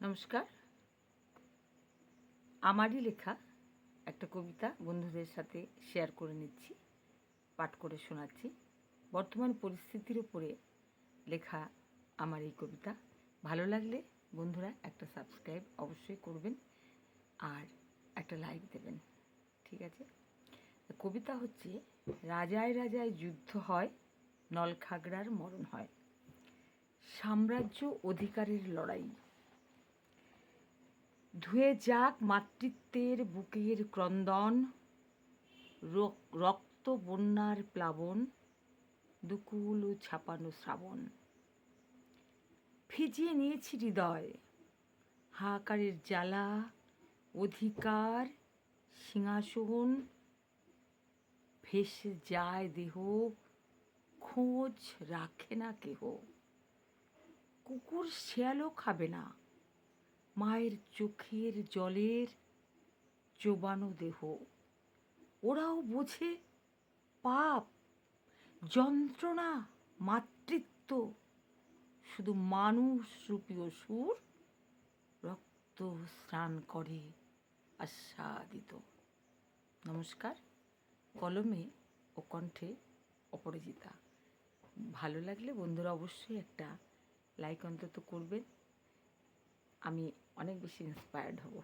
নমস্কার। আমারই লেখা একটা কবিতা বন্ধুদের সাথে শেয়ার করে নিচ্ছি, পাঠ করে শোনাচ্ছি। বর্তমান পরিস্থিতির উপরে লেখা আমার এই কবিতা। ভালো লাগলে বন্ধুরা একটা সাবস্ক্রাইব অবশ্যই করবেন আর একটা লাইক দেবেন, ঠিক আছে? কবিতা হচ্ছে, রাজায় রাজায় যুদ্ধ হয়, নলখাগড়ার মরণ হয়। সাম্রাজ্য অধিকারের লড়াই ধুয়ে যাক মাতৃত্বের বুকের ক্রন্দন রক- রক্ত বন্যার প্লাবন, দুকুল ছাপানো শ্রাবণ। ভিজিয়ে নিয়েছি হৃদয়, হাহাকারের জ্বালা, অধিকার, সিংহাসন, ভেসে যায় দেহ, খোঁজ রাখে না কেহ। কুকুর শেয়ালও খাবে না। মায়ের চোখের জলের চোবানো দেহ। ওরাও বোঝে, পাপ, যন্ত্রণা, মাতৃত্ব। শুধু মানুষ রূপী সুর রক্ত স্নান করে আস্বাদিত। নমস্কার, কলমে ও কণ্ঠে অপরাজিতা। ভালো লাগলে বন্ধুরা অবশ্যই একটা লাইক অন্তত করবেন। আমি অনেক বেশি ইন্সপায়ার্ড হব।